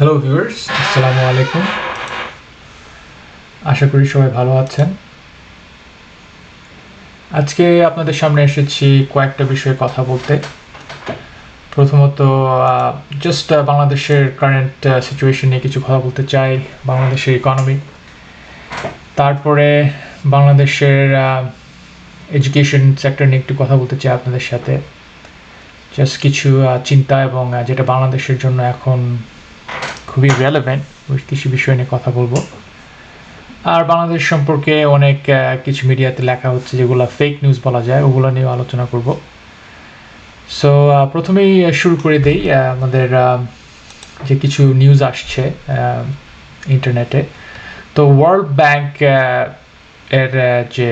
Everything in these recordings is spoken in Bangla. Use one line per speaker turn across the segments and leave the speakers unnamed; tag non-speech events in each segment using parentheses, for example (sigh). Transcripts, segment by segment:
হ্যালো ভিউয়ার্স আসসালামু আলাইকুম আশা করি সবাই ভালো আছেন। আজকে আপনাদের সামনে এসেছি কয়েকটা বিষয়ে কথা বলতে। প্রথমত জাস্ট বাংলাদেশের কারেন্ট সিচুয়েশন নিয়ে কিছু কথা বলতে চাই, বাংলাদেশের ইকোনমি তারপরে বাংলাদেশের এডুকেশন সেক্টর নিয়ে একটু কথা বলতে চাই আপনাদের সাথে। জাস্ট কিছু চিন্তা এবং যেটা বাংলাদেশের জন্য এখন খুবই রেলেভেন্ট ওই বিষয় নিয়ে কথা বলব। আর বাংলাদেশ সম্পর্কে অনেক কিছু মিডিয়াতে লেখা হচ্ছে যেগুলো ফেক নিউজ বলা যায়, ওগুলো নিয়েও আলোচনা করব। সো প্রথমেই শুরু করে দেই আমাদের যে কিছু নিউজ আসছে ইন্টারনেটে তো ওয়ার্ল্ড ব্যাংক এর যে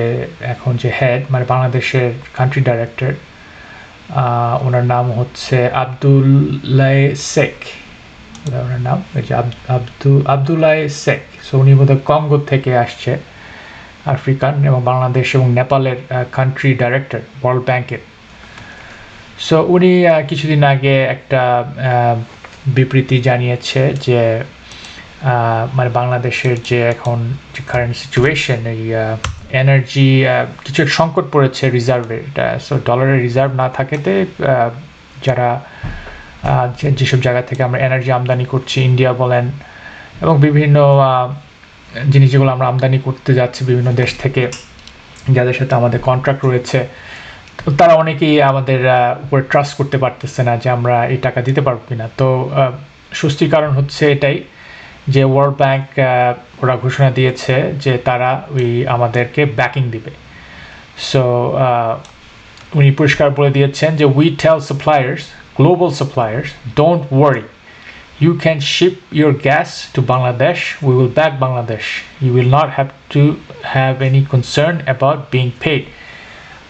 এখন যে হেড মানে বাংলাদেশের কান্ট্রি ডাইরেক্টর ওনার নাম হচ্ছে আবদুল্লাহ শেখ। ওনার নাম, এই যে আব- আব্দু আবদুল্লাহ শেখ। সো উনি বোধহয় কঙ্গো থেকে আসছে, আফ্রিকান এবং বাংলাদেশ এবং নেপালের কান্ট্রি ডাইরেক্টর ওয়ার্ল্ড ব্যাংকের সো উনি কিছুদিন আগে একটা বিবৃতি জানিয়েছে যে মানে বাংলাদেশের যে এখন যে কারেন্ট সিচুয়েশন এই এনার্জি কিছু এক সংকট পড়েছে রিজার্ভে এটা সো ডলারের রিজার্ভ না থাকেতে যারা যেসব জায়গা থেকে আমরা এনার্জি আমদানি করছি ইন্ডিয়া বলেন, এবং বিভিন্ন জিনিস যেগুলো আমরা আমদানি করতে যাচ্ছি বিভিন্ন দেশ থেকে, যাদের সাথে আমাদের কন্ট্রাক্ট রয়েছে। তো তারা অনেকেই আমাদের উপরে ট্রাস্ট করতে পারতেছে না যে আমরা এই টাকা দিতে পারব কি না তো স্বস্তির কারণ হচ্ছে এটাই যে ওয়ার্ল্ড ব্যাংক ওরা ঘোষণা দিয়েছে যে তারা ওই আমাদেরকে ব্যাকিং দিবে। সো উনি পরিষ্কার বলে দিয়েছেন যে we tell suppliers global suppliers don't worry you can ship your gas to Bangladesh we will back Bangladesh you will not have to have any concern about being paid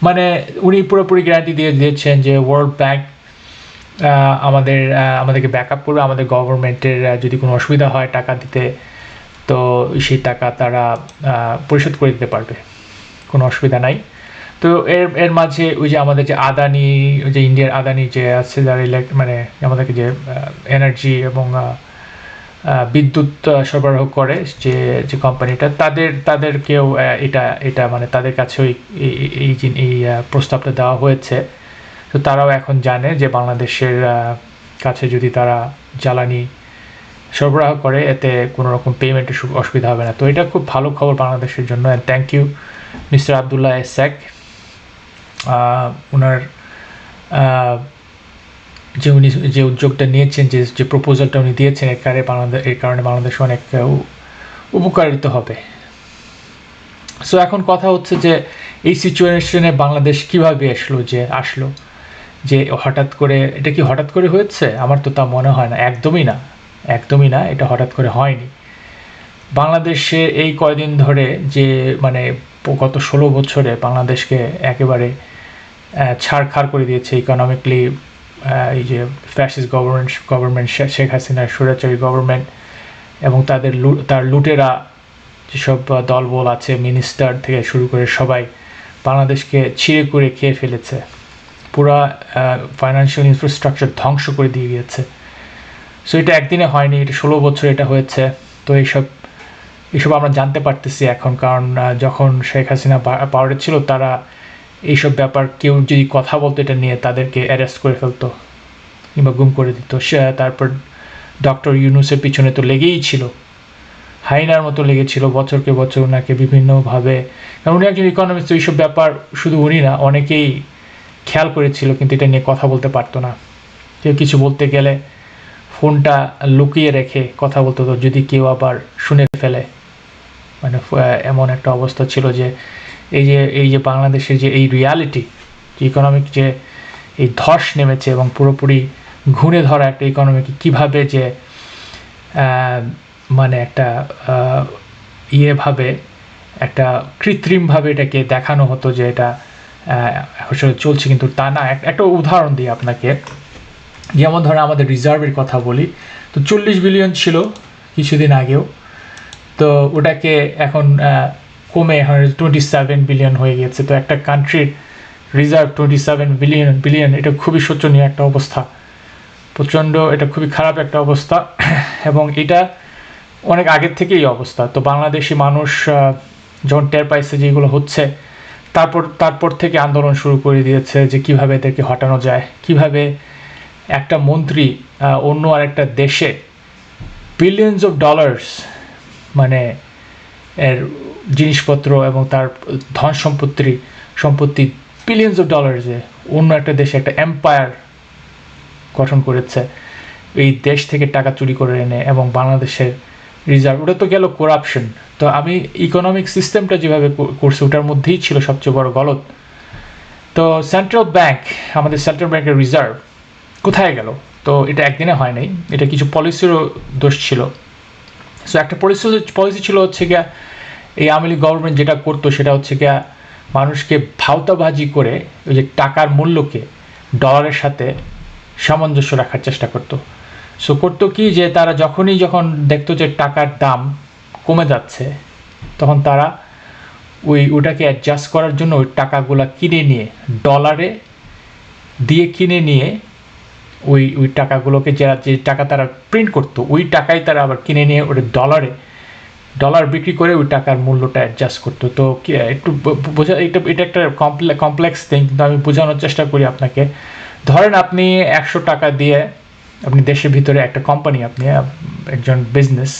মানে উনি পুরোপুরি গ্যারান্টি দিয়ে দিয়েছেন যে ওয়ার্ল্ড ব্যাংক আমাদের আমাদেরকে ব্যাক আপ করবে। আমাদের গভর্নমেন্টের যদি কোনো অসুবিধা হয় টাকা দিতে, তো সেই টাকা তারা পরিশোধ করে দিতে পারবে। কোনো অসুবিধা নাই। তো এর এর মাঝে ওই যে আমাদের যে আদানি, ওই যে ইন্ডিয়ার আদানি যে আছে, যারা ইলেক্ট মানে আমাদেরকে যে এনার্জি এবং বিদ্যুৎ সরবরাহ করে যে যে কোম্পানিটা তাদের, তাদেরকেও এটা এটা মানে তাদের কাছে ওই, এই- এই প্রস্তাবটা দেওয়া হয়েছে। তো তারাও এখন জানে যে বাংলাদেশের কাছে যদি তারা জ্বালানি সরবরাহ করে, এতে কোনো রকম পেমেন্টের অসুবিধা হবে না। তো এটা খুব ভালো খবর বাংলাদেশের জন্য and thank you mister Abdullah S Sheikh ওনার যে উনি যে উদ্যোগটা নিয়েছেন, যে যে প্রপোজালটা উনি দিয়েছেন, এর কারণে বাংলাদেশ, এর কারণে বাংলাদেশ অনেক উপকারিত হবে। সো এখন কথা হচ্ছে যে, এই সিচুয়েশনে বাংলাদেশ কীভাবে আসলো, যে আসলো? যে, হঠাৎ করে, এটা কি হঠাৎ করে হয়েছে? আমার তো তা মনে হয় না, একদমই না একদমই না, এটা হঠাৎ করে হয়নি। বাংলাদেশে এই কয়দিন ধরে যে মানে গত ষোলো বছরে বাংলাদেশকে একেবারে ছাড়খাড় করে দিয়েছে ইকোনমিকলি এই যে ফ্যাসিস্ট গভর্নমেন্ট গভর্নমেন্ট শেখ হাসিনার স্বৈরাচারী গভর্নমেন্ট এবং তাদের তার লুটেরা যেসব দলবল আছে মিনিস্টার থেকে শুরু করে সবাই বাংলাদেশকে ছিঁড়ে করে খেয়ে ফেলেছে। পুরা ফাইন্যান্সিয়াল ইনফ্রাস্ট্রাকচার ধ্বংস করে দিয়ে গিয়েছে। সো এটা একদিনে হয়নি, এটা ষোলো বছর এটা হয়েছে। তো এইসব এইসব আমরা জানতে পারতেছি এখন, কারণ যখন শেখ হাসিনা পাওয়ারে ছিল, তারা এইসব ব্যাপার কেউ যদি কথা বলতো এটা নিয়ে, তাদেরকে অ্যারেস্ট করে ফেলতো কিংবা গুম করে দিত। সে, তারপর ডক্টর ইউনুসের পিছনে তো লেগেই ছিল। হাইনার মতো লেগেছিল বছরকে বছর ওনাকে বিভিন্নভাবে। কারণ উনি একজন ইকোনমিস্ট এইসব ব্যাপার শুধু উনি না, অনেকেই খেয়াল করেছিল, কিন্তু এটা নিয়ে কথা বলতে পারতো না। কেউ কিছু বলতে গেলে ফোনটা লুকিয়ে রেখে কথা বলতে। হতো যদি কেউ আবার শুনে ফেলে মানে এমন একটা অবস্থা ছিল যে এই যে এই যে বাংলাদেশের যে এই রিয়ালিটি ইকোনমিক যে এই ধস নেমেছে এবং পুরোপুরি ঘুরে ধরা একটা ইকোনমিকে কীভাবে যে মানে একটা ইয়েভাবে একটা কৃত্রিমভাবে এটাকে দেখানো হতো যে এটা আসলে চলছে কিন্তু তা না। এক- একটা উদাহরণ দিই আপনাকে। যেমন ধরেন আমাদের রিজার্ভের কথা বলি, তো চল্লিশ বিলিয়ন ছিল কিছুদিন আগেও। তো ওটাকে এখন কমে টোয়েন্টি সেভেন বিলিয়ন হয়ে গেছে তো একটা কান্ট্রির reserve twenty seven billion billion এটা খুবই শোচনীয় একটা অবস্থা। প্রচণ্ড, এটা খুবই খারাপ একটা অবস্থা। এবং এটা অনেক আগের থেকেই অবস্থা। তো বাংলাদেশি মানুষ যখন টের পাইছে যে এগুলো হচ্ছে, তারপর তারপর থেকে আন্দোলন শুরু করে দিয়েছে যে কীভাবে এদেরকে হটানো যায়। কীভাবে একটা মন্ত্রী অন্য আরেকটা দেশে বিলিয়নস অফ ডলার্স মানে এর জিনিসপত্র এবং তার ধন সম্পত্তি সম্পত্তি বিলিয়নস অফ ডলার্সে অন্য একটা দেশে একটা এম্পায়ার গঠন করেছে। এই দেশ থেকে টাকা চুরি করে এনে এবং বাংলাদেশের রিজার্ভ ওটা তো গেল করাপশন তো আমি ইকোনমিক সিস্টেমটা যেভাবে করছি, ওটার মধ্যেই ছিল সবচেয়ে বড় গলত। তো সেন্ট্রাল ব্যাংক আমাদের সেন্ট্রাল ব্যাংকের রিজার্ভ কোথায় গেল? তো এটা একদিনে হয় নাই, এটা কিছু পলিসিরও দোষ ছিল। সো একটা পলিসি পলিসি ছিল হচ্ছে গিয়া এই আওয়ামী লীগ গভর্নমেন্ট যেটা করতো সেটা হচ্ছে গিয়া মানুষকে ভাওতাবাজি করে ওই যে টাকার মূল্যকে ডলারের সাথে সামঞ্জস্য রাখার চেষ্টা করতো। সো করতো কি যে তারা যখনই যখন দেখতো যে টাকার দাম কমে যাচ্ছে, তখন তারা ওই ওটাকে অ্যাডজাস্ট করার জন্য ওই টাকাগুলা কিনে নিয়ে ডলারে দিয়ে কিনে নিয়ে ওই ওই টাকাগুলোকে যারা, যে টাকা তারা প্রিন্ট করতো, ওই টাকাই তারা আবার কিনে নিয়ে ওটা ডলারে ডলার বিক্রি করে ওই টাকার মূল্যটা অ্যাডজাস্ট করতো তো একটু বোঝা, এটা এটা একটা কমপ্লেক্স থিং কিন্তু আমি বোঝানোর চেষ্টা করি আপনাকে। ধরেন আপনি একশো টাকা দিয়ে আপনি দেশের ভিতরে একটা কোম্পানি আপনি একজন বিজনেস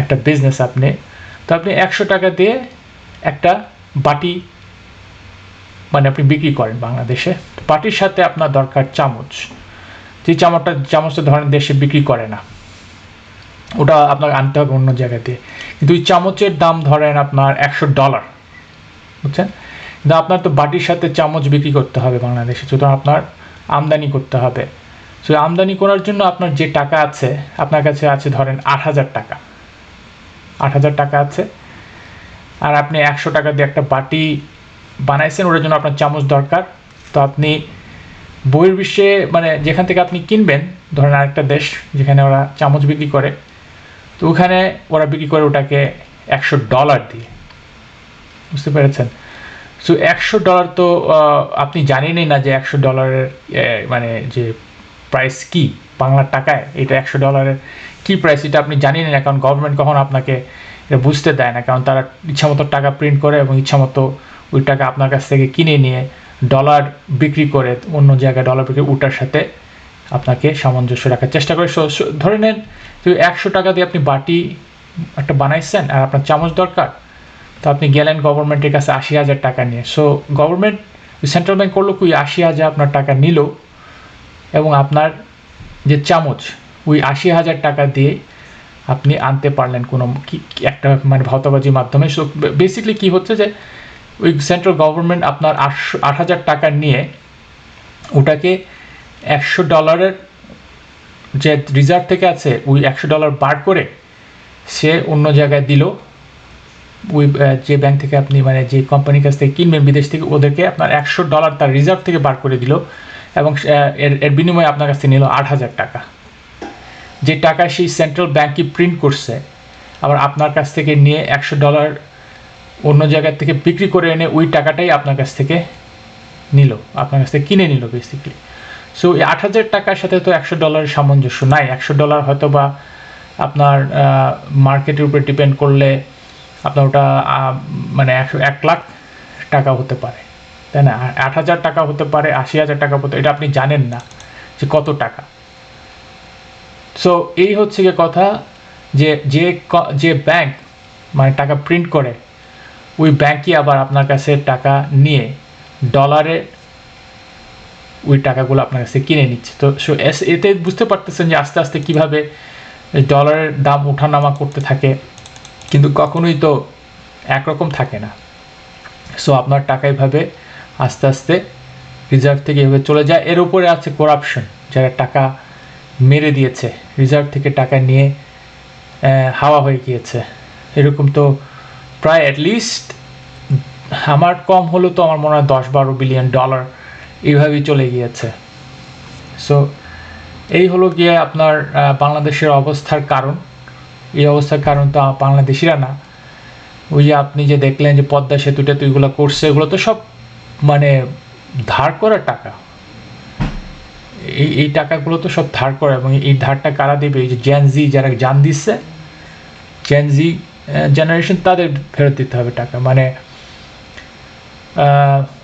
একটা বিজনেস আপনি, তো আপনি একশো টাকা দিয়ে একটা বাটি মানে আপনি বিক্রি করেন বাংলাদেশে। বাটির সাথে আপনার দরকার চামচ। যে চামচটা চামচটা ধরেন দেশে বিক্রি করে না। ওটা আপনাকে আনতে হবে অন্য জায়গা দিয়ে কিন্তু ওই চামচের দাম ধরেন আপনার একশো ডলার, বুঝছেন? কিন্তু আপনার তো বাটির সাথে চামচ বিক্রি করতে হবে বাংলাদেশে, সুতরাং আপনার আমদানি করতে হবে। সো আমদানি করার জন্য আপনার যে টাকা আছে, আপনার কাছে আছে ধরেন আট হাজার টাকা। আট হাজার টাকা আছে। আর আপনি একশো টাকা দিয়ে একটা বাটি বানাইছেন, ওটার জন্য আপনার চামচ দরকার। তো আপনি বহির্বিশ্বে মানে যেখান থেকে আপনি কিনবেন, ধরেন আরেকটা দেশ যেখানে ওরা চামচ বিক্রি করে তো ওখানে ওরা বিক্রি করে ওটাকে একশো ডলার দিয়ে। বুঝতে পেরেছেন? সো একশো ডলার তো আপনি জানেনই না যে একশো ডলারের মানে যে প্রাইস কি বাংলার টাকায়, এটা একশো ডলারের কি প্রাইস এটা আপনি জানেনই না, কারণ গভর্নমেন্ট কখন আপনাকে এটা বুঝতে দেয় না, কারণ তারা ইচ্ছামতো টাকা প্রিন্ট করে এবং ইচ্ছামতো ওই টাকা আপনার কাছ থেকে কিনে নিয়ে ডলার বিক্রি করে অন্য জায়গায় ডলার বিক্রি, ওটার সাথে আপনাকে সামঞ্জস্য রাখার চেষ্টা করে। ধরে নেন যে একশো টাকা দিয়ে আপনি বাটি একটা বানাইছেন আর আপনার চামচ দরকার, তো আপনি গেলেন গভর্নমেন্টের কাছে আশি হাজার টাকা নিয়ে। সো গভর্নমেন্ট, সেন্ট্রাল ব্যাংক করল কি আশি হাজার আপনার টাকা নিল এবং আপনার যে চামচ, ওই আশি হাজার টাকা দিয়ে আপনি আনতে পারলেন কোনো একটা মানে ভাওতাবাজির মাধ্যমে। সো বেসিকলি কী হচ্ছে যে, ওই সেন্ট্রাল গভর্নমেন্ট আপনার আটশো, আট হাজার টাকা নিয়ে ওটাকে একশো ডলারের যে রিজার্ভ থেকে আছে, ওই একশো ডলার বার করে সে অন্য জায়গায় দিল। ওই যে ব্যাংক থেকে আপনি মানে যে কোম্পানির কাছ থেকে কিনবেন, বিদেশ থেকে, ওদেরকে আপনার একশো ডলার তার রিজার্ভ থেকে বার করে দিল এবং এর এর বিনিময়ে আপনার কাছ থেকে নিল আট হাজার টাকা। যে টাকা সেই সেন্ট্রাল ব্যাংকই প্রিন্ট করছে, আবার আপনার কাছ থেকে নিয়ে একশো ডলার অন্য জায়গা থেকে বিক্রি করে এনে ওই টাকাটাই আপনার কাছ থেকে নিল, আপনার কাছ থেকে কিনে নিল বেসিকলি সো এই আট হাজার টাকার সাথে তো একশো ডলারের সামঞ্জস্য নাই। একশো ডলার হয়তো বা আপনার মার্কেটের উপরে ডিপেন্ড করলে আপনার ওটা মানে একশো, এক লাখ টাকা হতে পারে। তাই না? আট হাজার টাকা হতে পারে, আশি হাজার টাকা হতে, এটা আপনি জানেন না যে কত টাকা। সো এই হচ্ছে গিয়ে কথা যে যে যে ব্যাংক মানে টাকা প্রিন্ট করে, ওই ব্যাংকই আবার আপনার কাছে টাকা নিয়ে ডলারে ওই টাকাগুলো আপনার কাছে কিনে নিচ্ছে। তো সো এস- এতে বুঝতে পারতেছেন যে আস্তে আস্তে কীভাবে ডলারের দাম ওঠানামা করতে থাকে, কিন্তু কখনোই তো একরকম থাকে না। সো আপনার টাকা এভাবে আস্তে আস্তে রিজার্ভ থেকে এভাবে চলে যায়। এর উপরে আছে করাপশন যারা টাকা মেরে দিয়েছে রিজার্ভ থেকে টাকা নিয়ে হাওয়া হয়ে গিয়েছে। এরকম তো প্রায় অ্যাটলিস্ট আমার কম হলো তো আমার মনে হয় দশ বারো বিলিয়ন ডলার এইভাবেই চলে গিয়েছে। সো এই হলো গিয়ে আপনার বাংলাদেশের অবস্থার কারণ। এই অবস্থার কারণ তো বাংলাদেশিরা না। ওই যে আপনি যে দেখলেন যে পদ্মা সেতুটা তো এগুলো করছে, এগুলো তো সব মানে ধার করা টাকা। এই এই টাকাগুলো তো সব ধার করে এবং এই ধারটা কারা দেবে? এই যে জ্যানজি যারা জান দিচ্ছে জ্যানজি জেনারেশন তাদের ফেরত দিতে হবে টাকা। মানে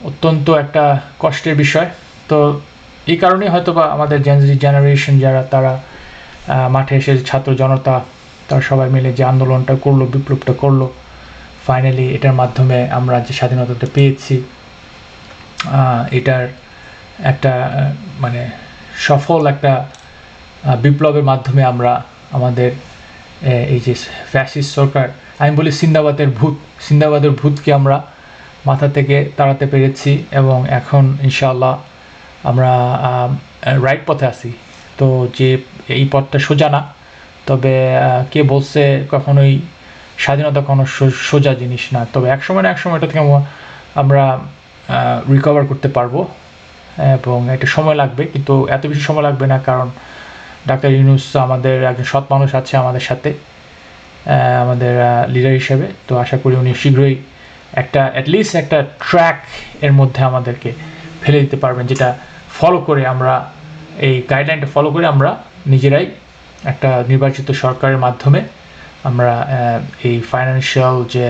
অত্যন্ত একটা কষ্টের বিষয়। তো এই কারণেই হয়তো বা আমাদের জেনজি জেনারেশন যারা, তারা মাঠে এসে ছাত্র জনতা, তারা সবাই মিলে যে আন্দোলনটা করল, বিপ্লবটা করল ফাইনালি এটার মাধ্যমে আমরা যে স্বাধীনতাটা পেয়েছি এটার একটা মানে সফল একটা বিপ্লবের মাধ্যমে আমরা আমাদের এই যে ফ্যাসিস্ট সরকার, আমি বলি সিন্দাবাদের ভূত, সিন্দাবাদের ভূতকে আমরা মাথা থেকে তাড়াতে পেরেছি এবং এখন ইনশাল্লাহ আমরা রাইট পথে আছি। তো যে এই পথটা সোজা না, তবে কে বলছে কখনোই স্বাধীনতা কোনো সোজা জিনিস না। তবে এক সময় না এক সময় এটা থেকে আমরা রিকভার করতে পারব এবং এটা সময় লাগবে, কিন্তু এত বেশি সময় লাগবে না কারণ ডাক্তার ইউনুস আমাদের একজন সৎ মানুষ আছে আমাদের সাথে আমাদের লিডার হিসেবে। তো আশা করি উনি শীঘ্রই একটা অ্যাটলিস্ট একটা ট্র্যাক এর মধ্যে আমাদেরকে ফেলে দিতে পারবেন, যেটা ফলো করে আমরা, এই গাইডলাইনটা ফলো করে আমরা নিজেরাই একটা নির্বাচিত সরকারের মাধ্যমে আমরা এই ফাইন্যান্সিয়াল যে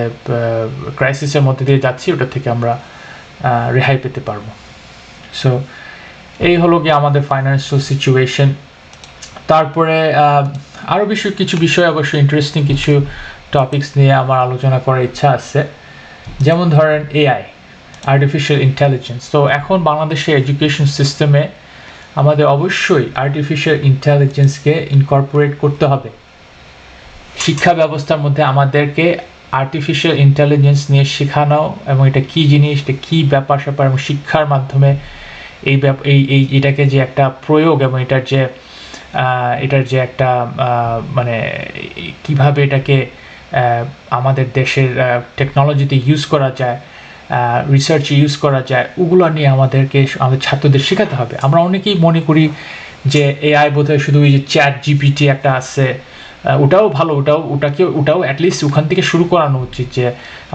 ক্রাইসিসের মধ্যে দিয়ে যাচ্ছি, ওটা থেকে আমরা রেহাই পেতে পারব। সো এই হলো গিয়ে আমাদের ফাইন্যান্সিয়াল সিচুয়েশন তারপরে আরও বেশি কিছু বিষয় অবশ্যই ইন্টারেস্টিং কিছু টপিকস নিয়ে আমার আলোচনা করার ইচ্ছা আছে। যেমন ধরেন এআই আর্টিফিশিয়াল ইন্টেলিজেন্স তো এখন বাংলাদেশের এডুকেশন সিস্টেমে আমাদের অবশ্যই আর্টিফিশিয়াল ইন্টেলিজেন্সকে ইনকর্পোরেট করতে হবে। শিক্ষা ব্যবস্থার মধ্যে আমাদেরকে আর্টিফিশিয়াল ইন্টেলিজেন্স নিয়ে শেখানো এবং এটা কী জিনিস, এটা কী ব্যাপার স্যাপার এবং শিক্ষার মাধ্যমে এই এই এই এটাকে যে একটা প্রয়োগ এবং এটার যে এটার যে একটা মানে কীভাবে এটাকে আমাদের দেশের টেকনোলজিতে ইউজ করা যায় রিসার্চে ইউজ করা যায়, ওগুলো নিয়ে আমাদেরকে আমাদের ছাত্রদের শেখাতে হবে। আমরা অনেকেই মনে করি যে এআই বোধহয় শুধু ওই যে চ্যাট জিপিটি একটা আছে ওটাও ভালো, ওটাও, ওটাকে, ওটাও অ্যাটলিস্ট ওখান থেকে শুরু করানো উচিত যে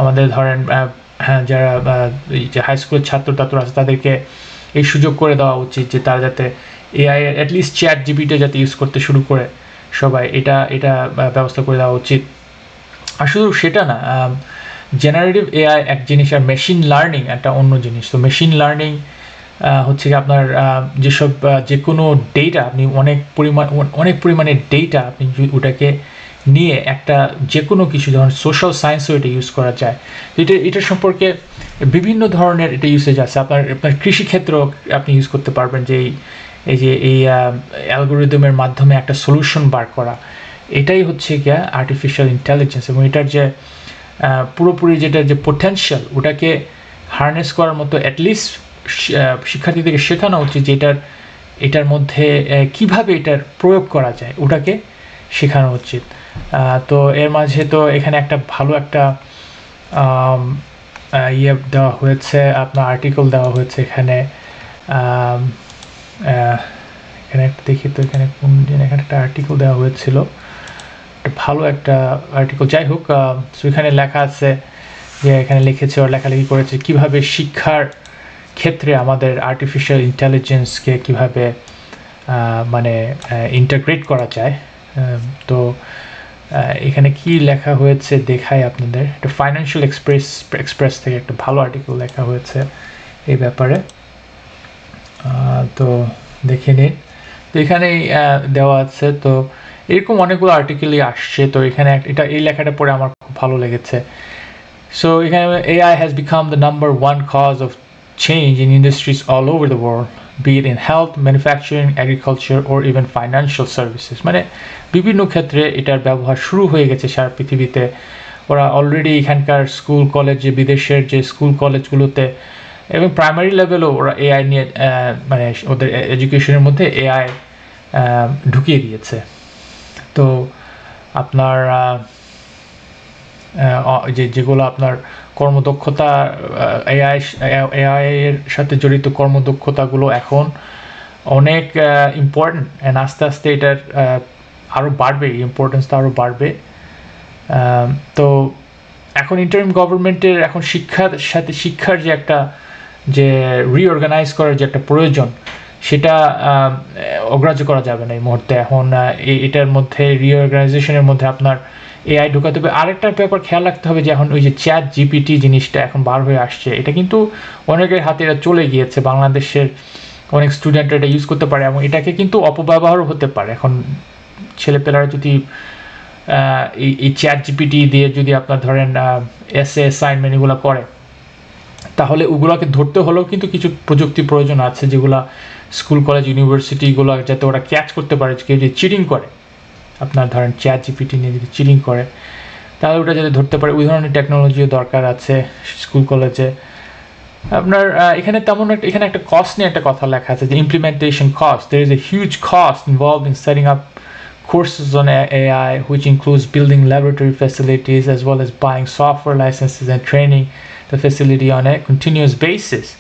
আমাদের ধরেন হ্যাঁ যারা যে হাই স্কুলের ছাত্র টাত্র আছে, তাদেরকে এই সুযোগ করে দেওয়া উচিত যে তারা যাতে এআই অ্যাটলিস্ট চ্যাট জিপিটা যাতে ইউজ করতে শুরু করে। সবাই এটা এটা ব্যবস্থা করে দেওয়া উচিত। আর শুধু সেটা না জেনারেটিভ এআই এক জিনিস আর মেশিন লার্নিং একটা অন্য জিনিস। তো মেশিন লার্নিং হচ্ছে কি আপনার যেসব যে কোনো ডেটা আপনি অনেক পরিমাণ অনেক পরিমাণে ডেটা আপনি ওটাকে নিয়ে একটা যে কোনো কিছু ধরনের সোশ্যাল সায়েন্সও এটা ইউজ করা যায়। এটা এটা সম্পর্কে বিভিন্ন ধরনের এটা ইউসেজ আছে। আপনার আপনার কৃষিক্ষেত্র আপনি ইউজ করতে পারবেন যে এই যে এই অ্যালগোরিদমের মাধ্যমে একটা সলিউশন বার করা। এটাই হচ্ছে গিয়া আর্টিফিশিয়াল ইন্টেলিজেন্স এবং এটার যে পুরোপুরি যেটা যে পোটেন্সিয়াল ওটাকে হারনেস করার মতো অ্যাটলিস্ট শিক্ষার্থীদেরকে শেখানো উচিত যে এটার এটার মধ্যে কীভাবে এটার প্রয়োগ করা যায়, ওটাকে শেখানো উচিত। তো এর মাঝে তো এখানে একটা ভালো একটা ইয়ে দেওয়া হয়েছে, আপনার আর্টিকেল দেওয়া হয়েছে এখানে। এখানে দেখি তো এখানে কোন দিন এখানে একটা আর্টিকেল দেওয়া হয়েছিল। ভালো একটা আর্টিকেল যাই হোক এখানে লেখা আছে যে এখানে লিখেছে ওর লেখালেখি করেছে কীভাবে শিক্ষার ক্ষেত্রে আমাদের আর্টিফিশিয়াল ইন্টেলিজেন্সকে কীভাবে মানে ইন্টাগ্রেট করা যায়। তো এখানে কি লেখা হয়েছে দেখায় আপনাদের। একটা ফাইন্যান্সিয়াল এক্সপ্রেস এক্সপ্রেস থেকে একটা ভালো আর্টিকেল লেখা হয়েছে এই ব্যাপারে। তো, দেখে নিন। তো এখানেই দেওয়া আছে। তো এরকম অনেকগুলো আর্টিকেলই আসছে। তো এখানে এটা এই লেখাটা পড়ে আমার খুব ভালো লেগেছে। সো এখানে AI has become the number one cause of change in industries all over the world be in health manufacturing agriculture or even financial services মানে বিভিন্ন ক্ষেত্রে এটার ব্যবহার শুরু হয়ে গেছে সারা পৃথিবীতে। ওরা অলরেডি এখানকার স্কুল কলেজ যে বিদেশের যে স্কুল কলেজগুলোতে এবং প্রাইমারি লেভেলও ওরা এআই নিয়ে মানে ওদের এডুকেশনের মধ্যে এআই ঢুকিয়ে দিয়েছে। তো আপনার যে, যেগুলো আপনার কর্মদক্ষতা এআই এআই এর সাথে জড়িত কর্মদক্ষতাগুলো এখন অনেক ইম্পর্টেন্ট অ্যান্ড আস্তে আস্তে এটার আরও বাড়বে ইম্পর্টেন্সটা আরও বাড়বে। তো এখন ইন্টারিম গভর্নমেন্টের এখন শিক্ষার সাথে, শিক্ষার যে একটা, যে রিঅর্গানাইজ করার যে একটা প্রয়োজন সেটা অগ্রাহ্য করা যাবে না এই মুহূর্তে। এখন এটার মধ্যে রিঅর্গানাইজেশনের মধ্যে আপনার এআই ঢুকাতে হবে। আরেকটা ব্যাপার খেয়াল রাখতে হবে যে এখন ওই যে চ্যাট জিপিটি জিনিসটা এখন বার হয়ে আসছে। এটা কিন্তু অনেকের হাতে এটা চলে গিয়েছে। বাংলাদেশের অনেক স্টুডেন্টরা এটা ইউজ করতে পারে এবং এটাকে কিন্তু অপব্যবহারও হতে পারে। এখন ছেলেপেলারা যদি এই এই চ্যাট জিপিটি দিয়ে যদি আপনার ধরেন এস এ অ্যাসাইনমেন্ট এগুলো করে তাহলে ওগুলোকে ধরতে হলেও কিন্তু কিছু প্রযুক্তি প্রয়োজন আছে যেগুলো স্কুল কলেজ ইউনিভার্সিটিগুলো যাতে ওরা ক্যাচ করতে পারে কেউ যদি চিটিং করে আপনার ধরেন চ্যাট জিপিটি নিয়ে যদি চিটিং করে তাহলে ওটা যাতে ধরতে পারে। ওই ধরনের টেকনোলজিও দরকার আছে স্কুল কলেজে। আপনার এখানে তেমন একটা এখানে একটা কস্ট নিয়ে একটা কথা লেখা আছে যে implementation cost there is a huge cost involve in setting up on A- AI, which includes building laboratory facilities as well as buying software licenses and training. The facility on a continuous basis.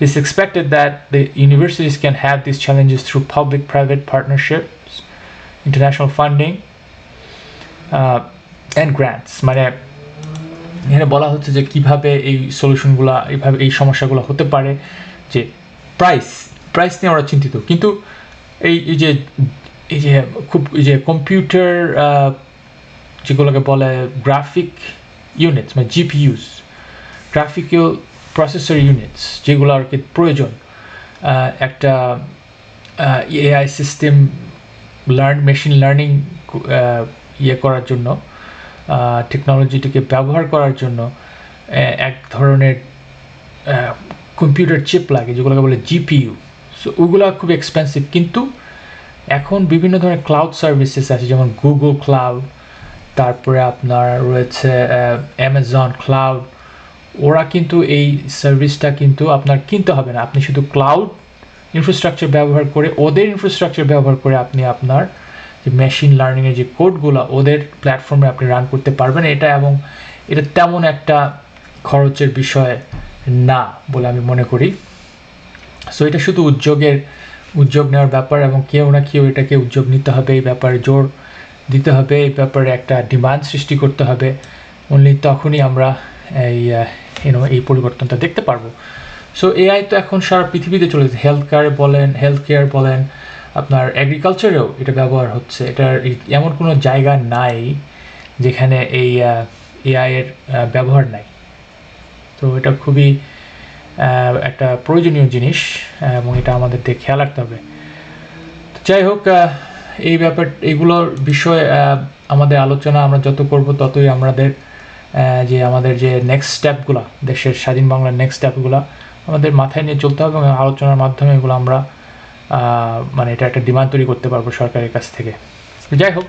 It's expected that the universities can have these challenges through public private partnerships, international funding, uh, and grants. মানে এখানে বলা হচ্ছে যে কীভাবে এই সলিউশনগুলো এইভাবে এই সমস্যাগুলো হতে পারে যে প্রাইস প্রাইস নিয়ে আমরা চিন্তিত কিন্তু এই যে এই যে খুব এই যে কম্পিউটার যেগুলোকে বলে গ্রাফিক ইউনিটস মানে জিপিইউস গ্রাফিক্যাল প্রসেসর ইউনিটস যেগুলো আর কি প্রয়োজন একটা AI system learn machine learning ইয়ে করার জন্য টেকনোলজিটিকে ব্যবহার করার জন্য এক ধরনের কম্পিউটার চিপ লাগে, যেগুলোকে বলে জিপিইউ সো ওগুলো খুব এক্সপেন্সিভ কিন্তু এখন বিভিন্ন ধরনের ক্লাউড সার্ভিসেস আছে, যেমন গুগল ক্লাউড তারপরে আপনার রয়েছে অ্যামাজন ক্লাউড ওরা কিন্তু এই সার্ভিসটা কিন্তু আপনার কিনতে হবে না। আপনি শুধু ক্লাউড ইনফ্রাস্ট্রাকচার ব্যবহার করে, ওদের ইনফ্রাস্ট্রাকচার ব্যবহার করে আপনি আপনার যে মেশিন লার্নিংয়ের যে কোডগুলো ওদের প্ল্যাটফর্মে আপনি রান করতে পারবেন। এটা এবং এটা তেমন একটা খরচের বিষয় না বলে আমি মনে করি। সো এটা শুধু উদ্যোগের, উদ্যোগ নেওয়ার ব্যাপার এবং কেউ না কেউ এটাকে উদ্যোগ নিতে হবে। এই ব্যাপারে জোর দিতে হবে। এই ব্যাপারে একটা ডিমান্ড সৃষ্টি করতে হবে। অনলি তখনই আমরা এই ইউনো এই পরিবর্তনটা দেখতে পারব। সো এআই তো এখন সারা পৃথিবীতে চলে চলেছে হেলথ কেয়ারে বলেন হেলথ কেয়ার বলেন, আপনার অ্যাগ্রিকালচারেও এটা ব্যবহার হচ্ছে। এটার এমন কোনো জায়গা নাই যেখানে এই এআই এর ব্যবহার নাই। তো এটা খুবই একটা প্রয়োজনীয় জিনিস এবং এটা আমাদের দেখে খেয়াল রাখতে হবে। যাই হোক এই ব্যাপার, এগুলোর বিষয়ে আমাদের আলোচনা আমরা যত করব ততই আমাদের যে আমাদের যে নেক্সট স্টেপগুলো দেশের স্বাধীন বাংলার নেক্সট স্টেপগুলো আমাদের মাথায় নিয়ে চলতে হবে এবং আলোচনার মাধ্যমে এগুলো আমরা মানে এটা একটা ডিমান্ড তৈরি করতে পারব সরকারের কাছ থেকে। যাই হোক,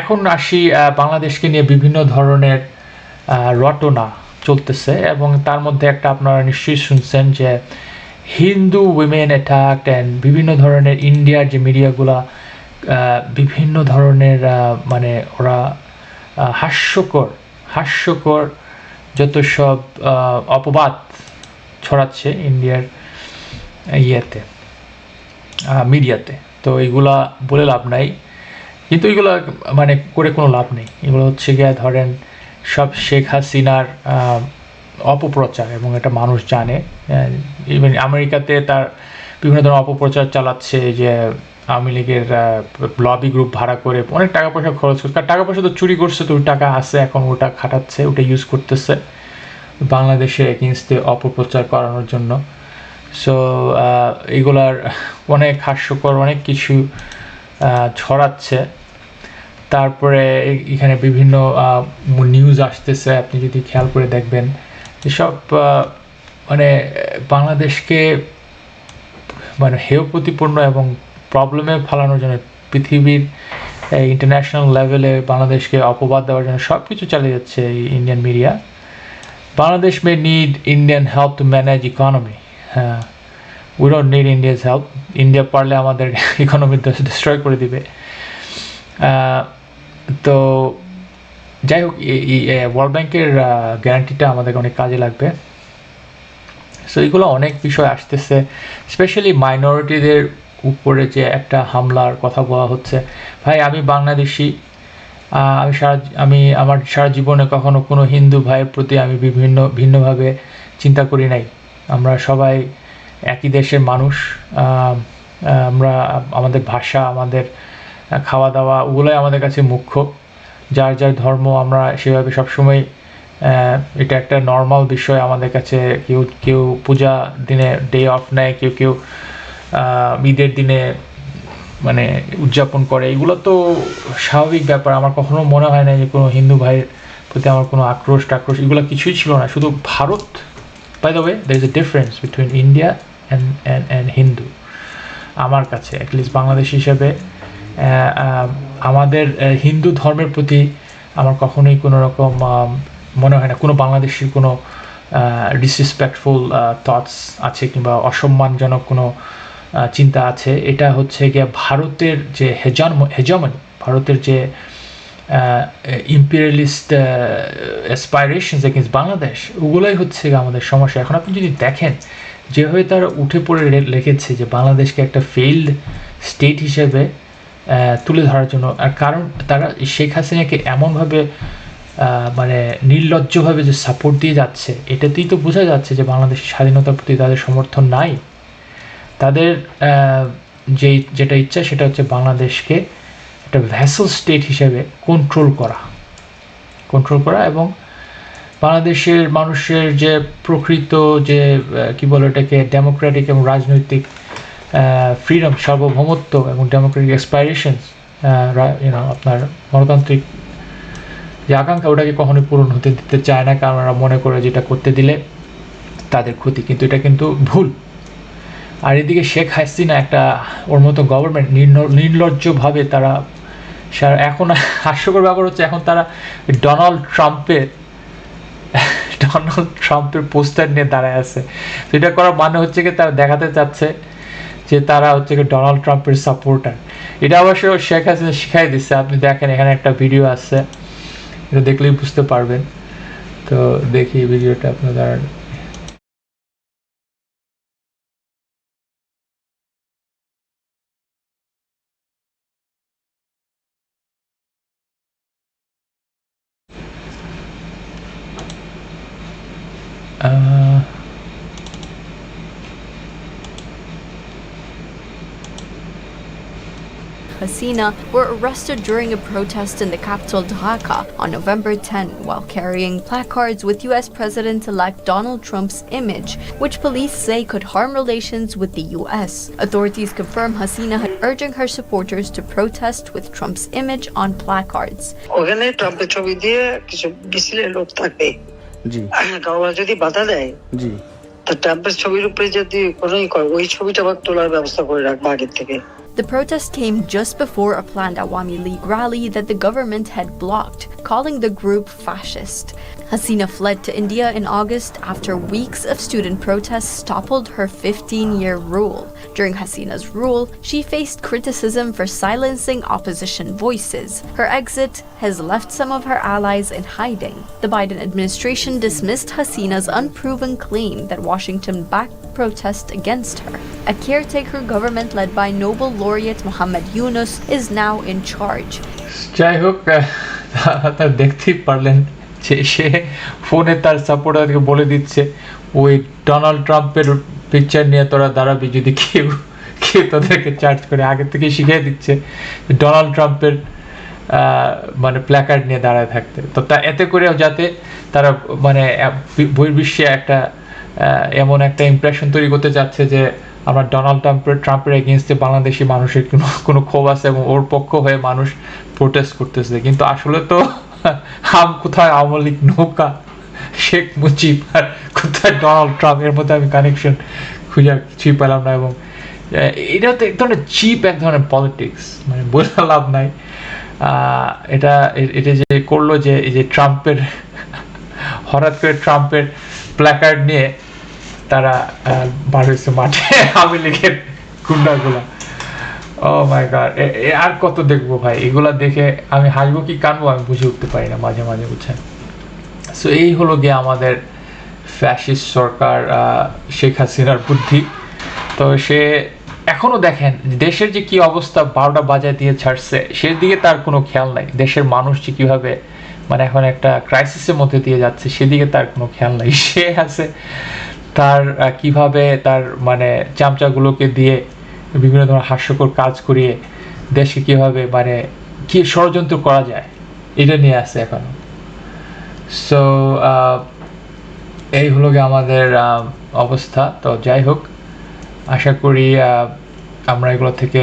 এখন আসি বাংলাদেশকে নিয়ে বিভিন্ন ধরনের রটনা চলতেছে এবং তার মধ্যে একটা আপনারা নিশ্চয়ই শুনছেন যে হিন্দু উইমেন অ্যাটাক অ্যান্ড বিভিন্ন ধরনের ইন্ডিয়ার যে মিডিয়াগুলা বিভিন্ন ধরনের মানে ওরা হাস্যকর হাস্যকর যত সব অপবাদ ছড়াচ্ছে ইন্ডিয়ার ইয়েতে মিডিয়াতে। তো এগুলা বলে লাভ নাই। কিন্তু এগুলো মানে করে কোনো লাভ নেই। এগুলো হচ্ছে গিয়ে ধরেন সব শেখ হাসিনার অপপ্রচার এবং এটা মানুষ জানে। ইভেন আমেরিকাতে তার বিভিন্ন ধরনের অপপ্রচার চালাচ্ছে যে আওয়ামী লীগের লবি গ্রুপ ভাড়া করে অনেক টাকা পয়সা খরচ করছে। কারণ টাকা পয়সা তো চুরি করছে তো ওই টাকা আছে, এখন ওটা খাটাচ্ছে, ওটা ইউজ করতেছে। বাংলাদেশের এগেনস্টে অপপ্রচার করানোর জন্য। সো এগুলার অনেক হাস্যকর অনেক কিছু ছড়াচ্ছে। তারপরে এখানে বিভিন্ন নিউজ আসতেছে, আপনি যদি খেয়াল করে দেখবেন। এসব মানে বাংলাদেশকে মানে হেয় প্রতিপন্ন এবং প্রবলেমে ফেলানোর জন্য পৃথিবীর ইন্টারন্যাশনাল লেভেলে বাংলাদেশকে অপবাদ দেওয়ার জন্য সব কিছু চালিয়ে যাচ্ছে এই Indian media Bangladesh may need Indian help to manage economy হ্যাঁ we don't need India's help India পারলে আমাদের ইকোনমি ডিস্ট্রয় করে দিবে। তো যাই হোক ওয়ার্ল্ড ব্যাংকের গ্যারান্টিটা আমাদেরকে অনেক কাজে লাগবে। সো এগুলো অনেক বিষয় আসতেছে স্পেশালি মাইনরিটিদের উপরে যে একটা হামলার কথা বলা হচ্ছে। ভাই, আমি বাংলাদেশি আমি সারা, আমি আমার সারা জীবনে কখনো কোনো হিন্দু ভাইয়ের প্রতি আমি বিভিন্ন, ভিন্নভাবে চিন্তা করি নাই। আমরা সবাই একই দেশের মানুষ আমরা আমাদের ভাষা, আমাদের খাওয়া দাওয়া ওগুলোই আমাদের কাছে মুখ্য। যার যার ধর্ম আমরা সেভাবে সবসময় এটা একটা নর্মাল বিষয় আমাদের কাছে। কেউ কেউ পূজা দিনে ডে অফ নেয়, কেউ কেউ ঈদের দিনে মানে উদযাপন করে, এগুলো তো স্বাভাবিক ব্যাপার। আমার কখনো মনে হয় না যে কোনো হিন্দু ভাইয়ের প্রতি আমার কোনো আক্রোশ টাক্রোশ, এগুলো কিছুই ছিল না। শুধু Bharat by the way there is a difference between India and and and Hindu আমার কাছে অ্যাটলিস্ট বাংলাদেশ হিসেবে। আমাদের হিন্দু ধর্মের প্রতি আমার কখনোই কোনো রকম মনে হয় না। কোনো বাংলাদেশের কোনো ডিসরেসপেক্টফুল থটস আছে কিংবা অসম্মানজনক কোনো চিন্তা আছে। এটা হচ্ছে গিয়ে ভারতের যে হেজন হেজমনি, ভারতের যে ইম্পিরিয়ালিস্ট অ্যাসপাইরেশনস এগেন্স্ট বাংলাদেশ, ওগুলোই হচ্ছে আমাদের সমস্যা। এখন আপনি যদি দেখেন, যেভাবে তারা উঠে পড়ে রে- লিখেছে যে বাংলাদেশকে একটা ফেইল্ড স্টেট হিসেবে তুলে ধরার জন্য, আর কারণ তারা, শেখ হাসিনাকে এমনভাবে মানে নির্লজ্জভাবে যে সাপোর্ট দিয়ে যাচ্ছে, এটাতেই তো বোঝা যাচ্ছে যে বাংলাদেশের স্বাধীনতার প্রতি তাদের সমর্থন নাই। তাদের যে, যেটা ইচ্ছা সেটা হচ্ছে বাংলাদেশকে একটা ভ্যাসল স্টেট হিসেবে কন্ট্রোল করা। কন্ট্রোল করা এবং বাংলাদেশের মানুষের যে প্রকৃত যে কি বলে এটাকে ডেমোক্রেটিক এবং রাজনৈতিক ফ্রিডম সার্বভৌমত্ব এবং ডেমোক্রেটিক এক্সপাইরেশন আপনার গণতান্ত্রিক যে আকাঙ্ক্ষা ওটাকে কখনোই পূরণ হতে দিতে চায় না কারণ ওরা মনে করে যেটা করতে দিলে তাদের ক্ষতি। কিন্তু এটা কিন্তু ভুল। আর এদিকে শেখ হাসিনা একটা ওর মতো গভর্নমেন্ট নির্লজ্জভাবে তারা এখন হাস্যকর ব্যাপার হচ্ছে এখন তারা ডোনাল্ড ট্রাম্পের ডোনাল্ড ট্রাম্পের পোস্টার নিয়ে দাঁড়ায় আছে। তো এটা করার মানে হচ্ছে কি তারা দেখাতে চাচ্ছে যে তারা হচ্ছে কি ডোনাল্ড ট্রাম্পের সাপোর্টার এটা অবশ্য শেখ হাসিনা শিখাই দিচ্ছে আপনি দেখেন এখানে একটা ভিডিও আছে। এটা দেখলেই বুঝতে পারবেন। তো দেখি ভিডিওটা আপনাদের
Hasina were arrested during a protest in the capital Dhaka on November 10 while carrying placards with US President elect Donald Trump's image, which police say could harm relations with the US. Authorities confirm Hasina had urging her supporters to protest with Trump's image on placards.
ওখানে ট্রাম্পের ছবি দিয়ে কিছু মিছিলের লোক থাকে
জি
কারোরা যদি বাধা দেয়
জি
তা ট্রাম্পের ছবির উপরে যদি কোনো ই করে ওই ছবিটা আবার তোলার ব্যবস্থা করে রাখবো আগের থেকে
the protest came just before a planned Awami League rally that the government had blocked, calling the group fascist. Hasina fled to India in August after weeks of student protests toppled her 15 year rule. During Hasina's rule, she faced criticism for silencing opposition voices. Her exit has left some of her allies in hiding. The Biden administration dismissed Hasina's unproven claim that Washington backed protest against her. A caretaker government led by Nobel laureate Mohammed Yunus is now in charge.
যাই হোক আহ, তার দেখতেই পারলেন যে সে ফোনে তার সাপোর্টারকে বলে দিচ্ছে ওই ডোনাল্ড ট্রাম্পের পিকচার নিয়ে তোরা দাঁড়াবি যদি কেউ কেউ তাদেরকে চার্জ করে আগে থেকে শিখিয়ে দিচ্ছে ডোনাল্ড ট্রাম্পের মানে প্ল্যাকার্ড নিয়ে দাঁড়ায় থাকতে তো তা এতে করে যাতে তারা মানে বহির্বিশ্বে একটা এমন একটা ইমপ্রেশন তৈরি করতে চাচ্ছে যে আমরা ডোনাল্ড ট্রাম্পের ট্রাম্পের এগেনস্টে বাংলাদেশি মানুষের কোনো কোনো ক্ষোভ আছে এবং ওর পক্ষ হয়ে মানুষ প্রোটেস্ট করতেছে। কিন্তু আসলে তো (laughs) আম কোথায় আওয়ামী লীগ নৌকা? শেখ মুজিব আর কোথায় ডোনাল্ড ট্রাম্প এর মধ্যে আমি কানেকশন খুঁজে কিছুই পেলাম না এবং এটা তো এক ধরনের চিপ এক ধরনের পলিটিক্স মানে বোঝা লাভ নাই। এটা এটা যে করল যে, এই যে ট্রাম্পের হঠাৎ করে ট্রাম্পের প্ল্যাকার্ড নিয়ে তারা বার হয়েছে মাঠে আওয়ামী লীগের গুন্ডাগুলা। ও মাই গড আর কত দেখব ভাই? এগুলা দেখে আমি হাসবো কি কানবো আমি বুঝে উঠতে পারি না, মাঝে মাঝে বুঝছেন? সো এই হলো গিয়ে আমাদের ফ্যাসিস্ট সরকার শেখ হাসিনার বুদ্ধি। তো সে এখনও দেখেন দেশের যে কি অবস্থা বারোটা বাজায় দিয়ে ছাড়ছে সেদিকে তার কোনো খেয়াল নাই। দেশের মানুষ যে কীভাবে মানে এখন একটা ক্রাইসিসের মধ্যে দিয়ে যাচ্ছে, সেদিকে তার কোনো খেয়াল নাই। সে আছে তার কীভাবে তার মানে চামচাগুলোকে দিয়ে বিভিন্ন ধরনের হাস্যকর কাজ করিয়ে দেশকে কীভাবে মানে কি ষড়যন্ত্র করা যায়, এটা নিয়ে আছে এখনও। সো এই হলো গিয়ে আমাদের অবস্থা। তো যাই হোক, আশা করি আমরা এগুলো থেকে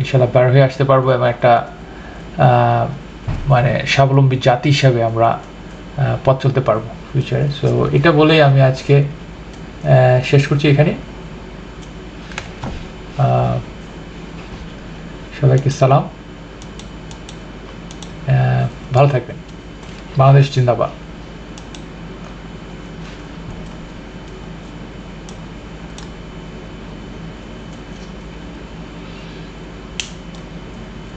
ইনশাল্লাহ বের হয়ে আসতে পারব এবং একটা মানে স্বাবলম্বী জাতি হিসাবে আমরা পথ চলতে পারব ফিউচারে সো এটা বলেই আমি আজকে শেষ করছি এখানে। সবাইকে সালাম। ভালো থাকবেন। বাংলাদেশ জিন্দাবাদ।